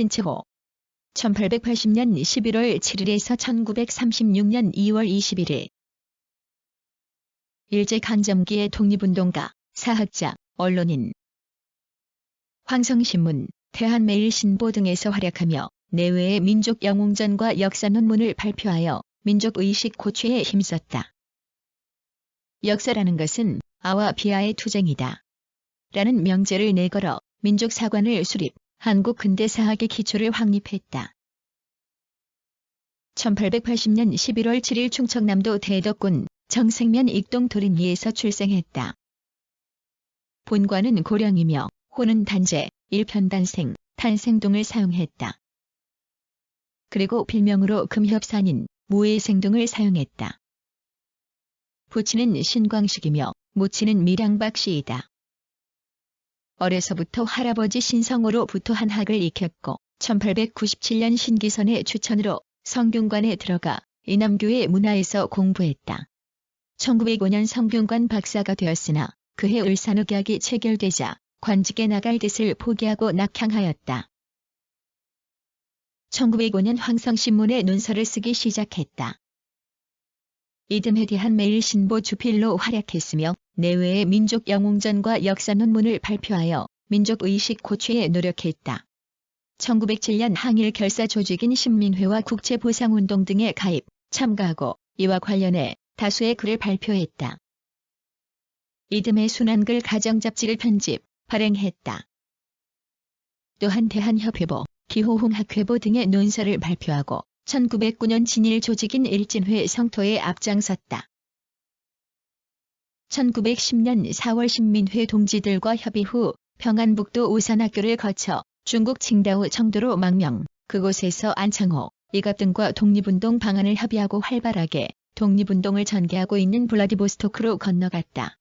신채호 1880년 11월 7일에서 1936년 2월 21일 일제강점기의 독립운동가, 사학자, 언론인 황성신문, 대한매일신보 등에서 활약하며 내외의 민족 영웅전과 역사 논문을 발표하여 민족의식 고취에 힘썼다. 역사라는 것은 아와 비아의 투쟁이다. 라는 명제를 내걸어 민족사관을 수립, 한국 근대사학의 기초를 확립했다. 1880년 11월 7일 충청남도 대덕군 정생면 익동 도림리에서 출생했다. 본관은 고령이며 호는 단제, 일편단생, 탄생동을 사용했다. 그리고 필명으로 금협산인 무예생동을 사용했다. 부친은 신광식이며 모친은 밀양박씨이다. 어려서부터 할아버지 신성으로부터 한학을 익혔고 1897년 신기선의 추천으로 성균관에 들어가 이남교의 문화에서 공부했다. 1905년 성균관 박사가 되었으나 그해 을산흑약이 체결되자 관직에 나갈 뜻을 포기하고 낙향하였다. 1905년 황성신문에 논설을 쓰기 시작했다. 이듬해 대한 매일신보 주필로 활약했으며 내외의 민족 영웅전과 역사 논문을 발표하여 민족의식 고취에 노력했다. 1907년 항일 결사 조직인 신민회와 국제보상운동 등에 가입, 참가하고 이와 관련해 다수의 글을 발표했다. 이듬해 순환글 가정잡지를 편집, 발행했다. 또한 대한협회보, 기호홍학회보 등의 논설을 발표하고 1909년 진일 조직인 일진회 성토에 앞장섰다. 1910년 4월 신민회 동지들과 협의 후 평안북도 우산학교를 거쳐 중국 칭다오 청도로 망명, 그곳에서 안창호, 이갑 등과 독립운동 방안을 협의하고 활발하게 독립운동을 전개하고 있는 블라디보스토크로 건너갔다.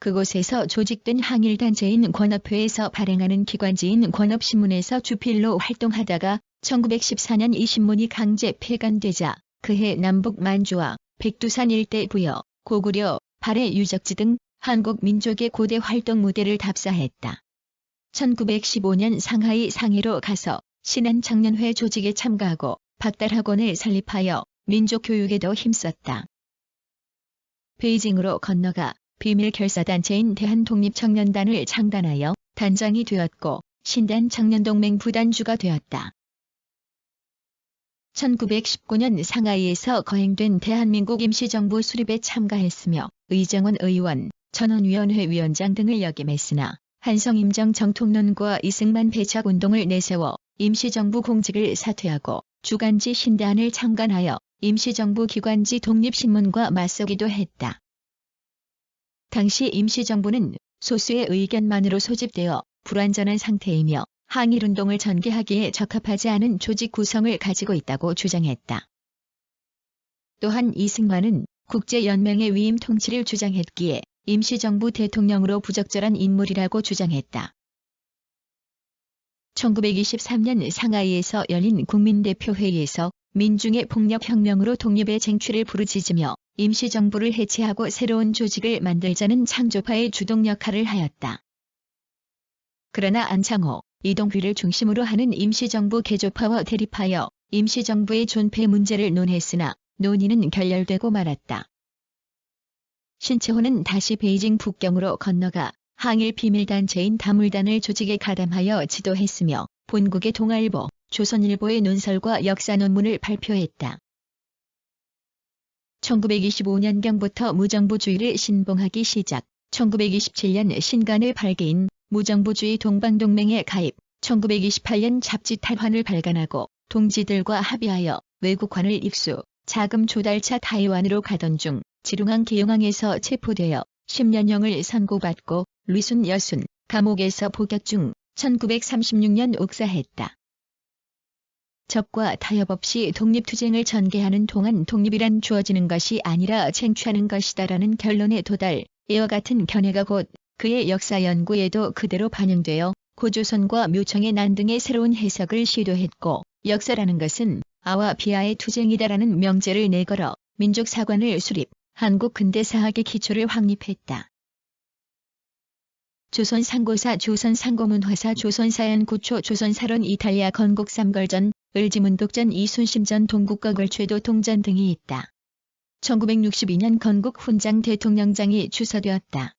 그곳에서 조직된 항일단체인 권업회에서 발행하는 기관지인 권업신문에서 주필로 활동하다가 1914년 이 신문이 강제 폐간되자 그해 남북 만주와 백두산 일대 부여, 고구려, 발해 유적지 등 한국 민족의 고대 활동 무대를 답사했다. 1915년 상하이 상해로 가서 신한 청년회 조직에 참가하고 박달학원을 설립하여 민족 교육에도 힘썼다. 베이징으로 건너가 비밀 결사단체인 대한독립청년단을 창단하여 단장이 되었고 신단 청년동맹 부단주가 되었다. 1919년 상하이에서 거행된 대한민국 임시정부 수립에 참가했으며 의정원 의원, 전원위원회 위원장 등을 역임했으나 한성임정 정통론과 이승만 배척운동을 내세워 임시정부 공직을 사퇴하고 주간지 신대안을 창간하여 임시정부 기관지 독립신문과 맞서기도 했다. 당시 임시정부는 소수의 의견만으로 소집되어 불완전한 상태이며 항일운동을 전개하기에 적합하지 않은 조직 구성을 가지고 있다고 주장했다. 또한 이승만은 국제연맹의 위임 통치를 주장했기에 임시정부 대통령으로 부적절한 인물이라고 주장했다. 1923년 상하이에서 열린 국민대표회의에서 민중의 폭력혁명으로 독립의 쟁취를 부르짖으며 임시정부를 해체하고 새로운 조직을 만들자는 창조파의 주동 역할을 하였다. 그러나 안창호, 이동휘를 중심으로 하는 임시정부 개조파와 대립하여 임시정부의 존폐 문제를 논했으나 논의는 결렬되고 말았다. 신채호는 다시 베이징 북경으로 건너가 항일 비밀단체인 다물단을 조직에 가담하여 지도했으며 본국의 동아일보, 조선일보의 논설과 역사 논문을 발표했다. 1925년경부터 무정부주의를 신봉하기 시작, 1927년 신간의 발기인 무정부주의 동방동맹에 가입, 1928년 잡지 탈환을 발간하고 동지들과 합의하여 외국환을 입수, 자금 조달차 타이완으로 가던 중 지룽항 기용항에서 체포되어 10년형을 선고받고 리순 여순 감옥에서 복역 중 1936년 옥사했다. 적과 타협 없이 독립투쟁을 전개하는 동안 독립이란 주어지는 것이 아니라 쟁취하는 것이다라는 결론에 도달, 이와 같은 견해가 곧 그의 역사 연구에도 그대로 반영되어 고조선과 묘청의 난 등의 새로운 해석을 시도했고 역사라는 것은 아와 비아의 투쟁이다라는 명제를 내걸어 민족 사관을 수립, 한국 근대 사학의 기초를 확립했다. 조선 상고사 조선 상고문화사 조선 사연 고초 조선 사론 이탈리아 건국 삼걸전 을지문독전 이순심전 동국과 걸최도 동전 등이 있다. 1962년 건국 훈장 대통령장이 주서되었다.